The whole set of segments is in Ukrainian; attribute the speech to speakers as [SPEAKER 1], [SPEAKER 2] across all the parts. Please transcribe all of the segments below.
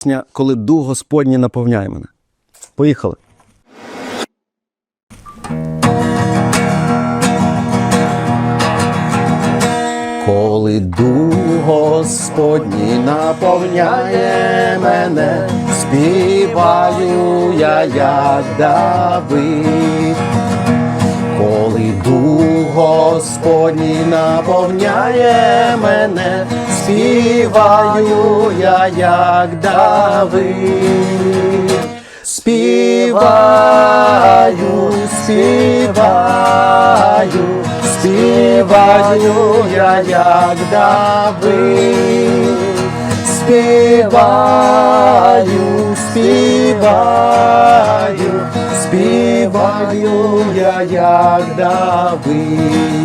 [SPEAKER 1] пісня, коли дух Господній наповняє мене. Поїхали. Коли дух Господній наповняє мене, співаю я, як Давид. Коли дух Господній наповняє мене, співаю я, як Давид. Співаю, співаю, співаю я, як Давид. Співаю, співаю, співаю я, як Давид.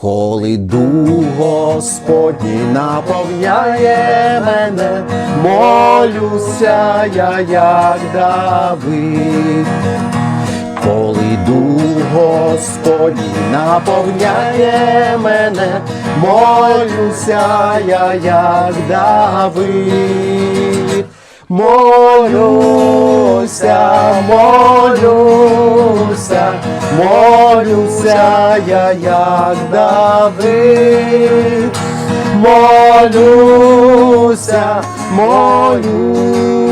[SPEAKER 1] Коли дух Господній наповняє мене, молюся я, як Давид. Коли дух Господній наповняє мене, молюся я, як Давид. Молюся, молюся, молюся я, як Давид. Молюся, молюся.